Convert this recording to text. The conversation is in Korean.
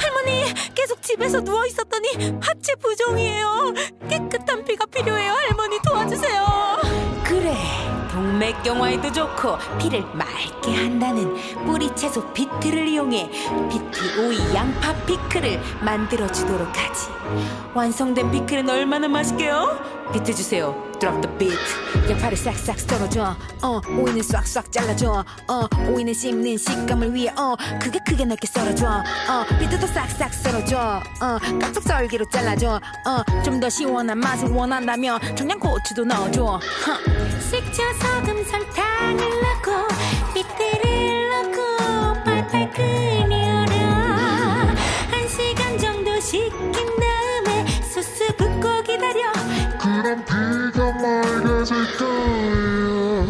할머니 계속 집에서 누워 있었더니 하체 부종이에요. 깨끗한 피가 필요해요. 할머니 도와주세요. 그래 동맥 경화에도 좋고 피를 맑게 한다는 뿌리 채소 비트를 이용해 비트 오이 양파 피클을 만들어 주도록 하지. 완성된 피클은 얼마나 맛있게요? 비트 주세요. Drop the beat. 양파를 싹싹 썰어줘. 어 오이는 싹싹 잘라줘. 어 오이는 씹는 식감을 위해 어 크게 크게 넓게 썰어줘. 어 비트도 싹싹 썰어줘. 어 깍둑 썰기로 잘라줘. 어 좀 더 시원한 맛을 원한다면 청양고추도 넣어줘. huh. 식초, 소금 설탕을 넣고 밑에를 넣고 팔팔 끓여라 한 시간 정도 식힌 다음에 소스 붓고 기다려. 그럼 비가 맑아질 거예요.